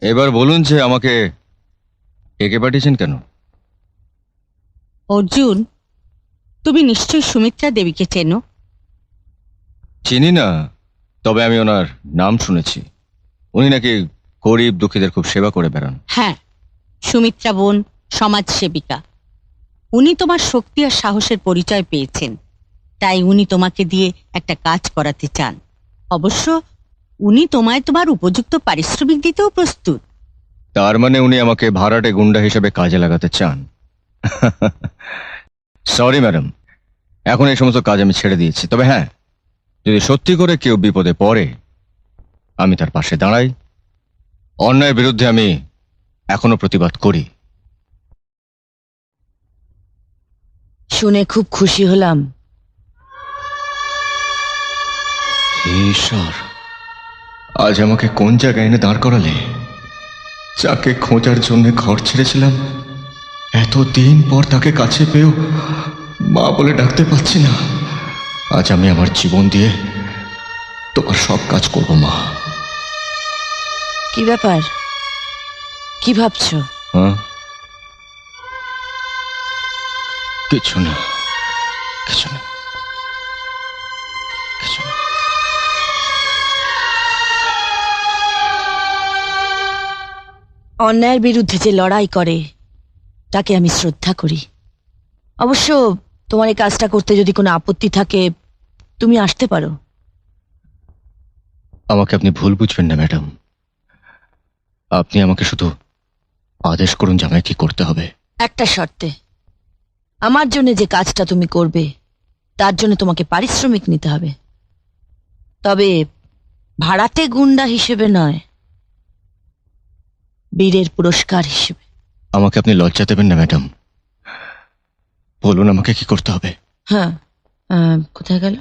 এবার বলুন যে আমাকে একে পাঠিয়েছেন কেন? অর্জুন তুমি নিশ্চয়ই সুমিত্রা দেবীকে চেনো? চিনি না তবে আমি ওনার নাম শুনেছি। উনি নাকি গরিব দুঃখীদের খুব সেবা করে বেড়ান। হ্যাঁ সুমিত্রা বোন সমাজসেবিকা। উনি তোমার শক্তি আর সাহসের পরিচয় পেয়েছেন। তাই উনি তোমাকে দিয়ে একটা কাজ করাতে চান। অবশ্য উনি তোমায় তোমার উপযুক্ত পারিশ্রমিক দিতেও প্রস্তুত। তার মানে উনি আমাকে ভাড়াটে গুন্ডা হিসেবে কাজে লাগাতে চান। সরি ম্যাডাম এখন এই সমস্ত কাজ আমি ছেড়ে দিয়েছি। তবে হ্যাঁ যদি সত্যি করে কেউ বিপদে পড়ে আমি তার পাশে দাঁড়াই। অন্যায়ের বিরুদ্ধে আমি এখনও প্রতিবাদ করি। শুনে খুব খুশি হলাম। ঈশ্বর আজ আমাকে কোন জায়গায় এনে দাঁড় করালে? যাকে খোঁজার জন্য ঘর ছেড়েছিলাম এত দিন পর তাকে কাছে পেয়েও মা বলে ডাকতে পারছি না। আজ আমি আমার জীবন দিয়ে তোমার সব কাজ করব মা। কি ব্যাপার? কি ভাবছ? হ্যাঁ কিছু না কিছু না। অন্যায়ের বিরুদ্ধে যে লড়াই করে তাকে আমি শ্রদ্ধা করি। অবশ্য তোমার এই কাজটা করতে যদি কোনো আপত্তি থাকে তুমি আসতে পারো। আমাকে আপনি ভুল বুঝবেন না ম্যাডাম। আপনি আমাকে শুধু আদেশ করুন যে আমায় কি করতে হবে। একটা শর্তে আমার জন্য যে কাজটা তুমি করবে তার জন্য তোমাকে পারিশ্রমিক নিতে হবে। তবে ভাড়াতে গুন্ডা হিসেবে নয় বীরের পুরস্কার হিসেবে। আমাকে আপনি লজ্জা দেবেন না ম্যাডাম। বলুন আমাকে কি করতে হবে? হ্যাঁ কোথায় গেল।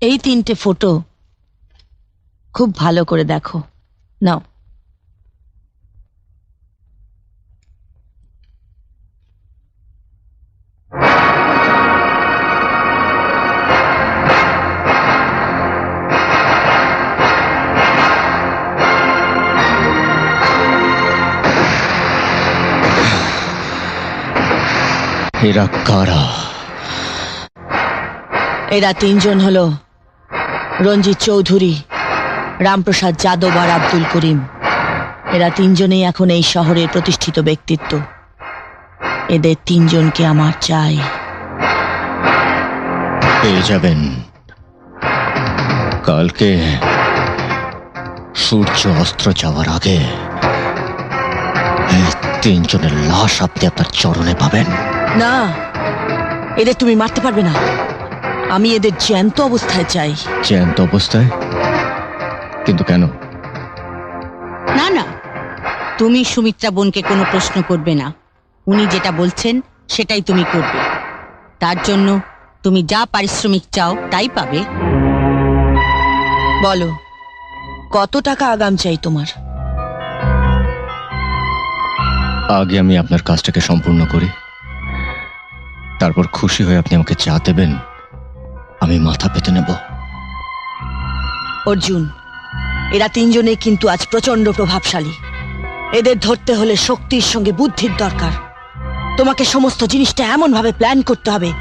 এই তিনটে ফটো খুব ভালো করে দেখো। নাও। এরা কারা এরা তিনজন হলো রঞ্জিত চৌধুরী রামপ্রসাদ যাদব আর আব্দুল করিম। এরা তিনজনেই এখন এই শহরের প্রতিষ্ঠিত ব্যক্তিত্ব। এদের তিনজনকে আমার চাই। পেয়ে যাবেন। কালকে সূর্য অস্ত্র যাওয়ার আগে এই তিনজনের লাশ আপনি আপনার চরণে পাবেন। না এদের তুমি মারতে পারবে না। আমি এদের জ্যান্ত অবস্থায় চাই। জ্যান্ত অবস্থায়? কিন্তু কেন? না না তুমি সুমিত্রা বোনকে কোনো প্রশ্ন করবে না। উনি যেটা বলছেন সেটাই তুমি করবে। তার জন্য তুমি যা পারিশ্রমিক চাও তাই পাবে। বলো কত টাকা আগাম চাই তোমার? আগে আমি আপনার কাজটাকে সম্পূর্ণ করি। তারপর খুশি হয়ে আপনি আমাকে চা দেবেন আমি মাথা পেতে নেব। অর্জুন এরা তিনজনে কিন্তু আজ প্রচণ্ড প্রভাবশালী। এদের ধরতে হলে শক্তির সঙ্গে বুদ্ধির দরকার। তোমাকে সমস্ত জিনিসটা এমন ভাবে প্ল্যান করতে হবে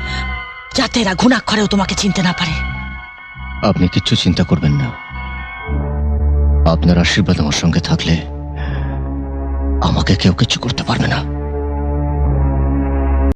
যাতে এরা ঘুণাক্ষরেও তোমাকে চিনতে না পারে। আপনি কিচ্ছু চিন্তা করবেন না। আপনার আশীর্বাদ আমার সঙ্গে থাকলে আমাকে কেউ কিছু করতে পারবে না।